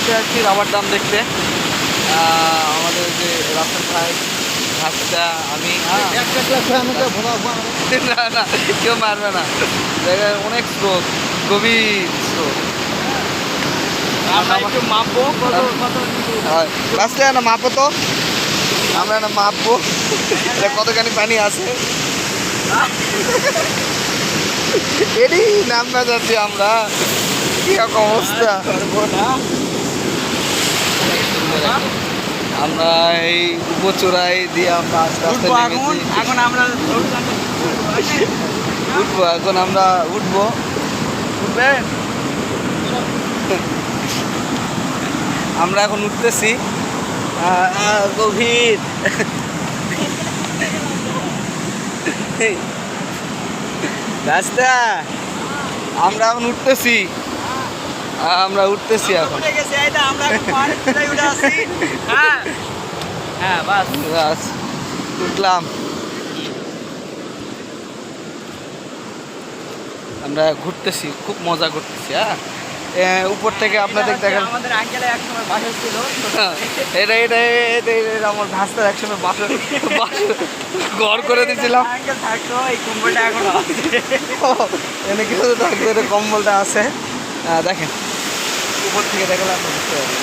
ঘুরতে আসছি রাবার ডাম দেখতে। আমাদের যে রাস্তার ভাই ভাতটা আমি হ্যাঁ না না কেউ মারবে না। জায়গায় অনেক স্রোত গভীর স্রোত। মাপবো রাস্তায় না মাপো তো। আমরা না মাপবো। কতখানি পানি আছে? যাচ্ছি আমরা। কি রকম অবস্থা? আমরা এই উপচূড়াই দিয়ে আমরা আস্তে আস্তে এখন? আমরা উঠবো এখন আমরা উঠবো। উঠবেন আমরা এখন উঠতেছি। গভীর। রাস্তা। আমরা এখন উঠতেছি। আমরা উঠতেছি এখন। হ্যাঁ। হ্যাঁ বাস। বাস, উঠলাম। আমরা ঘুরতেছি খুব মজা করতেছি হ্যাঁ? উপর থেকে আপনাদের এটা দেখেন। আমাদের আঙ্কেলে একসময় বাসা ছিল এটা এটা এটা আমার ভাস্তার একসময় বাসা বাসা ঘর করে দিয়েছিলাম। আঙ্কেল থাকতো এই কুম্ভটা এখন এনে কিছু থাকবে এটা কম্বলটা আছে। দেখেন। উপর থেকে দেখলে আমরা বুঝতে পারব।